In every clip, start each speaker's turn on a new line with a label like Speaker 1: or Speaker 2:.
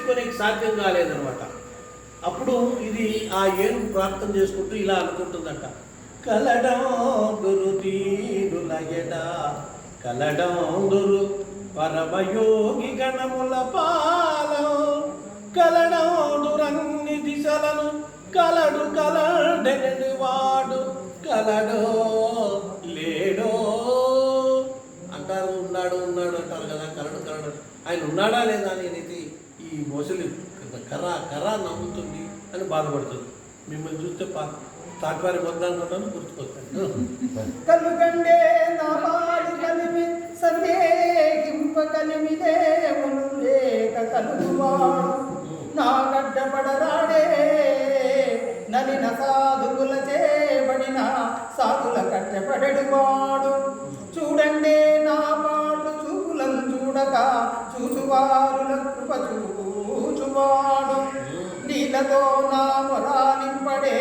Speaker 1: పిలిపించుకోనికి సాధ్యం కాలేదనమాట అప్పుడు ఇది ఆ ఏనుగు ప్రార్థన చేసుకుంటూ ఇలా అనుకుంటుందట. కలడందురు కలడం కలడందురు పరమయోగి గణముల పాలం కలడందురన్ని దిశలను కలడు కలడని వాడు కలడో లేడో. అంటారు ఉన్నాడు ఉన్నాడు అంటారు కదా కలడు కలడు. ఆయన ఉన్నాడా లేదా అనేది ఈ మొసలి కర్ర కర్ర నవ్వుతుంది అని బాధపడుతుంది. మిమ్మల్ని చూస్తే పా తాటివారి పొందాలనుకుంటాను గుర్తుకొస్తాను
Speaker 2: కలు నా పాడి కలిమి సందేహింప కలిమి దేవుడు లేక కలుగువాడు. నా గడ్డపడరాడే నలిన సాధువుల చేబడిన సాధుల కట్టెపడెడువాడు చూడండి నా పాటు చూపులను చూడక చూచువారుల వాడు. నీలతో నా మొరాలింపడే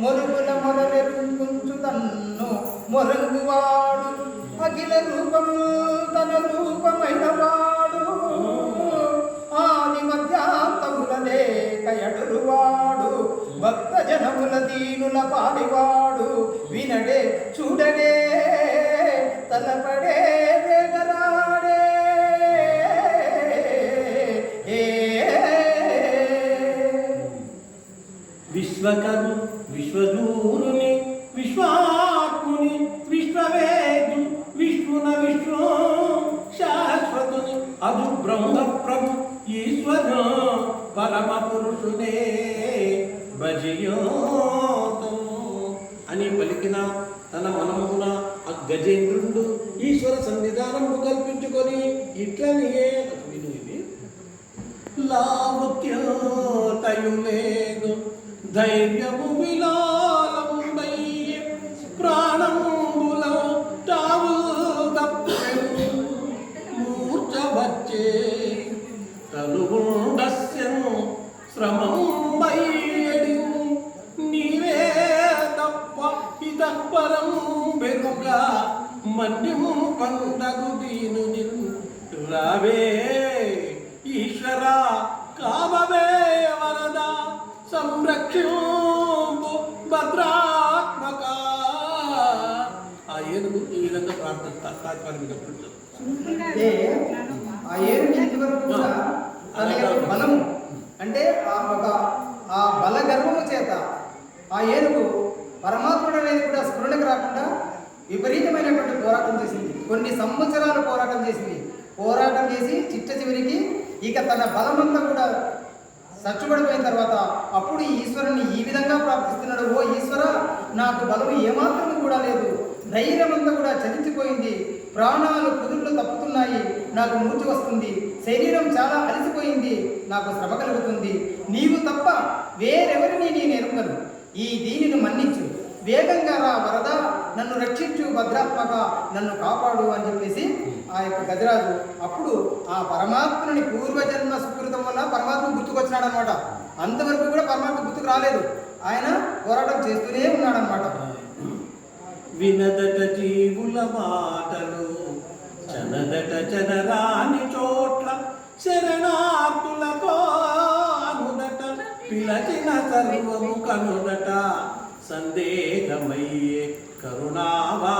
Speaker 2: మొరుగుల మొరలెరుకుంచు తన్ను మొరంగువాడు అఖిల రూపము తన రూపమైన వాడు. ఆది మధ్యాంతముల లేక ఎడురువాడు భక్త జనముల దీనుల పాడివాడు వినడే చూడడే తలపడే
Speaker 1: విశ్వకరు విశ్వదూరుని విశ్వాత్ముని విశ్వవేదు విష్ణున విష్ణు శాశ్వతుని అదు బ్రహ్మ ప్రభు ఈశ్వర పరమ పురుషుడే భజయోతు. అని పలికిన తన మనమున ఆ గజేంద్రుడు ఈశ్వర సన్నిధానము కల్పించుకొని ఇట్లనియే విను ఇది లేదు ధైర్యము విలాలముంబై ప్రాణంబులో తావు తప్పెను మూర్ఛ వచ్చే తనుగుండస్యను శ్రమంబైయడి. నీవే తప్ప ఇతపరం పెరుగా మన్యము పండగు దీను రావే
Speaker 2: అంటే ఆ ఇంతవరకు కూడా తన యొక్క బలము. అంటే ఆ ఒక ఆ బల గర్వము చేత ఆ ఏనుగు పరమాత్ముడు అనేది కూడా స్ఫురణకు రాకుండా విపరీతమైనటువంటి పోరాటం చేసింది. కొన్ని సంవత్సరాలు పోరాటం చేసింది. పోరాటం చేసి చిట్ట చివరికి ఇక తన బలమంతా కూడా సచ్చుబడిపోయిన తర్వాత అప్పుడు ఈశ్వరుని ఈ విధంగా ప్రార్థిస్తున్నాడు ఓ ఈశ్వర నాకు బలం ఏమాత్రం కూడా లేదు. ధైర్యం అంతా కూడా చలించిపోయింది. ప్రాణాలు కుదుళ్ళు తప్పుతున్నాయి. నాకు మూర్చి వస్తుంది. శరీరం చాలా అలసిపోయింది. నాకు శ్రమ కలుగుతుంది. నీవు తప్ప వేరెవరిని నేను ఎరుగను ఈ దీనిని మన్నించు. వేగంగా రా వరద. నన్ను రక్షించు భద్రాత్మక నన్ను కాపాడు అని చెప్పేసి ఆ యొక్క గజరాజు అప్పుడు ఆ పరమాత్మని పూర్వజన్మ సుకృతం వల్ల పరమాత్మ గుర్తుకొచ్చినాడు అనమాట అంతవరకు కూడా పరమాత్మ గుర్తుకు రాలేదు. ఆయన పోరాటం చేస్తూనే ఉన్నాడనమాట
Speaker 1: వినదట జీవుల మాటలు చనదట చనరాని చోట్ల శరణార్థులతో అనుదట పిలచిన సర్వము కనుదట సందేహమయ్యే కరుణావా